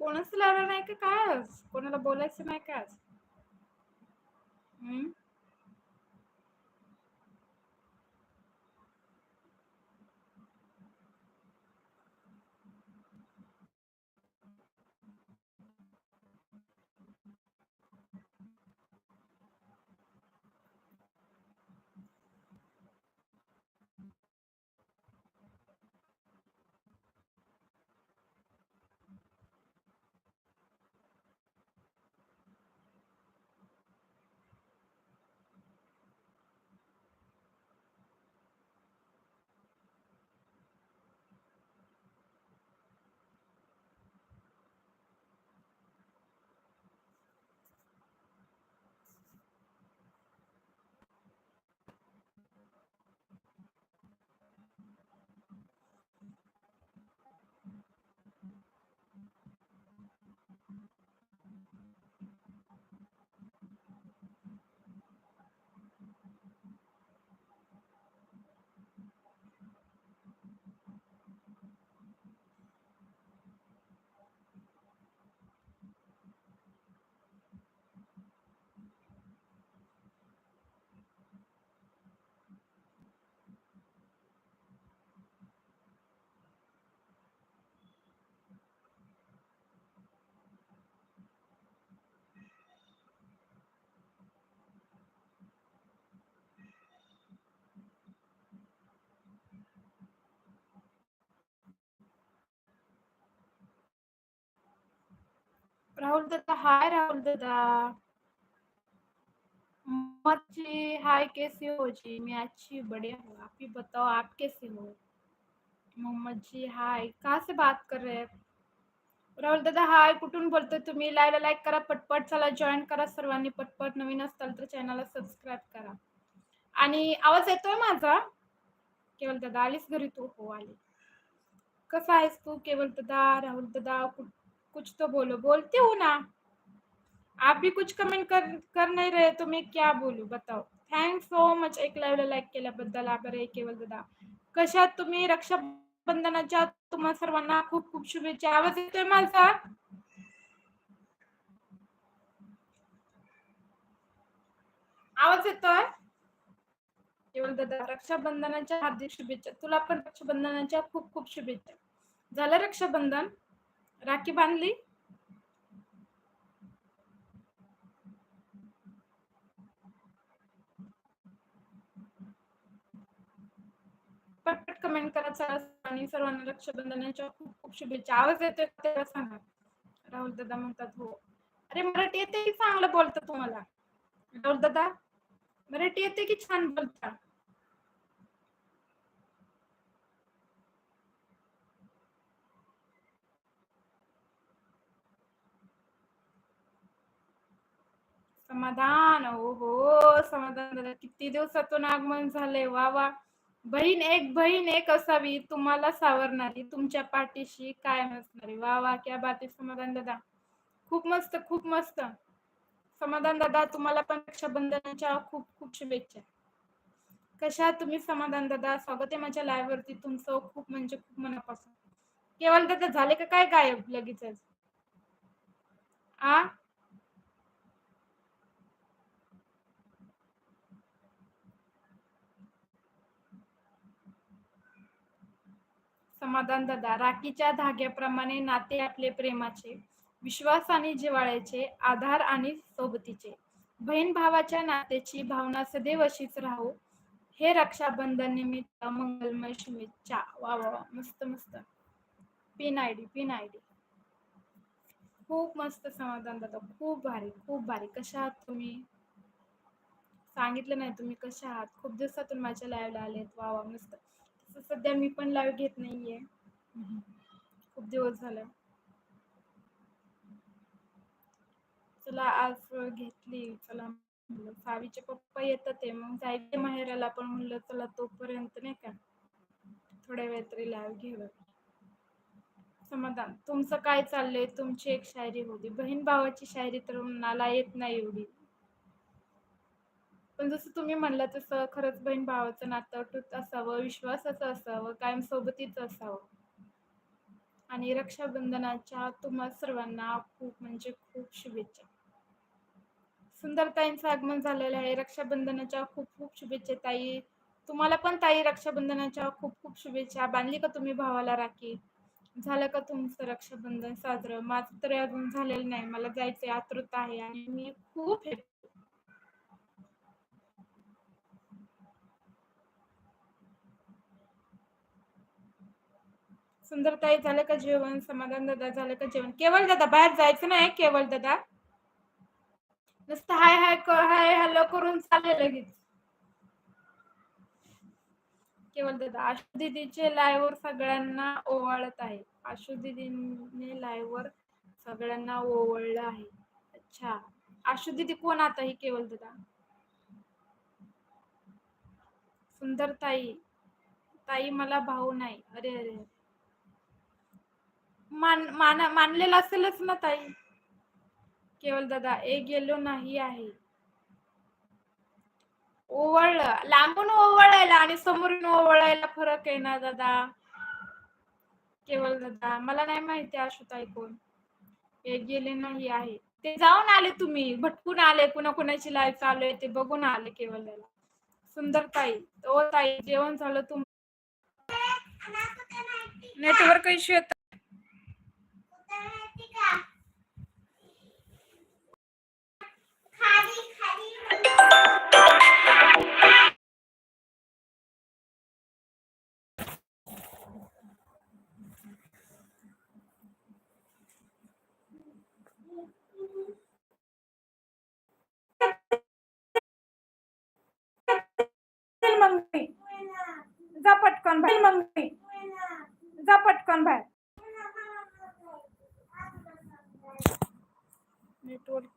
कोणाच लावलं नाही का काय आज कोणाला बोलायचं नाही का आज हम्म? राहुल दादा हाय राहुल दादा. मोहम्मद जी हाय कैसे हो जी? मैं अच्छी बढ़िया हूँ। आप ही बताओ आप कैसे हो? मोहम्मद जी हाय। कहाँ से बात कर रहे हैं? राहुल दादा हाय। कुठून बोलतोय तुम्ही। लाईव्ह लाईक करा पटपट चला जॉईन करा सर्वांनी पटपट नवीन असताल तर चॅनलला सबस्क्राईब करा. आणि आवाज येतोय माझा? केवल दादा आलीस घरी तू? हो आली. कसा आहेस तू केवल दादा राहुल दादा कुठ कुछ तो बोलो बोलती हूँ ना। आप भी कुछ कमेंट कर कर नहीं रहे तो मैं क्या बोलू बताओ। थँक्स सो मच एक लाईव्हला लाईक केल्याबद्दल आभार आहे केवल दादा। कशात तुम्ही? रक्षाबंधनाच्या तुम्हा सर्वांना खूप खूप शुभेच्छा. आवाज येतोय माझा? आवाज येतोय? केवल दादा रक्षाबंधनाच्या हार्दिक शुभेच्छा. तुला पण रक्षाबंधनाच्या खूप खूप शुभेच्छा. झालं रक्षाबंधन? राखी बांधली. पटपट कमेंट करा चला. आणि सर्वांना रक्षाबंधनाच्या खूप खूप शुभेच्छा. आवाज येतोय त्याला सांगा. राहुल दादा म्हणतात हो. अरे मराठी येते की चांगलं बोलता तुम्हाला? राहुल दादा मराठी येते की छान बोलता? समाधान. ओ हो समाधान दादा किती दिवसातून आगमन झालंय. वा वा. बहीण एक बहीण एक असावी तुम्हाला सावरणारी तुमच्या पाठीशी काय नसणारी वा वा क्या बात समाधान दादा. खूप मस्त खूप मस्त. समाधान दादा तुम्हाला पण रक्षाबंधनाच्या खूप खूप शुभेच्छा. कशा तुम्ही? समाधान दादा. स्वागत आहे माझ्या लाईव्ह वरती तुमचं खूप म्हणजे खूप मनापासून. केवळ दादा झाले का काय गायब लगेचच? आ? समाधान दादा. राखीच्या धाग्याप्रमाणे नाते आपले प्रेमाचे विश्वास आणि जिव्हाळ्याचे आधार आणि सोबतीचे. बहीण भावाच्या नात्याची भावना सदैव अशीच राहू. हे रक्षाबंधन निमित्त मंगलमय शुभेच्छा. वा वा वा. मस्त मस्त. Pin I D pin I D खूप मस्त समाधान दादा. खूप भारी खूप भारी. कशा आहात तुम्ही? सांगितलं नाही तुम्ही कशा आहात? खूप दिवसातून माझ्या लाईव्हला आलेत. वा वा मस्त. सध्या मी पण लाईव्ह घेत नाहीये. खूप दिवस झाला. चला आज घेतली. चला म्हणलं सावीचे पप्पा येतात ते मग जायचे माहेराला. पण म्हणलं चला तोपर्यंत नाही का थोड्या वेळ तरी लाईव्ह घेऊया. समाधान. तुमचं काय चाललंय? तुमची एक शायरी होती बहीण भावाची शायरी तर मनाला येत नाही एवढी. पण जसं तुम्ही म्हणलं तसं खरंच बहीण भावाचं नातं अटूट असावं विश्वासाचं असावं कायम सोबतीच असावं. आणि रक्षाबंधनाच्या तुम्हा सर्वांना खूप म्हणजे खूप शुभेच्छा. सुंदरताईंचं आगमन झालेलं आहे. रक्षाबंधनाच्या खूप खूप शुभेच्छा ताई. तुम्हाला पण ताई रक्षाबंधनाच्या खूप खूप शुभेच्छा. बांधली का तुम्ही भावाला राखी? झालं का तुमचं रक्षाबंधन साजरं? माझं तरी अजून झालेलं नाही. मला जायचं आतुरता आहे आणि मी खूप सुंदरताई झालं का जेवण? समाधान दादा झालं का जेवण? केवळ दादा बाहेर जायचं नाही केवळ दादा. नुसतं हाय हाय हाय हॅलो करून चालेल लगेच. केवळ दादा आशु दिदीचे लाईव्ह सगळ्यांना ओवाळत आहे. आशु दिदीने लाईव्ह सगळ्यांना ओवळलं आहे. अच्छा. आशु दीदी कोण आता ही केवळ दादा? सुंदर ताई. ताई मला भाऊ नाही. अरे अरे. मान मान मानलेलं असेलच ना ताई. केवळ दादा ए गेलो नाही आहे. ओवळलं. लांबून ओवळायला आणि समोरून ओवळायला फरक आहे ना दादा? केवळ दादा मला नाही माहिती आशुताई कोण. हे गेले नाही आहे. ते जाऊन आले तुम्ही. भटकून आले. कुणा कुणाची लाईफ चालू आहे ते बघून आले केवळ दादा. सुंदर ताई. ओ ताई जेवण झालं तुम नेटवर्क इश्यू येत मग मी जा पटकन बाहेर मग मी जा पटकन बाहेर. नेटवर्क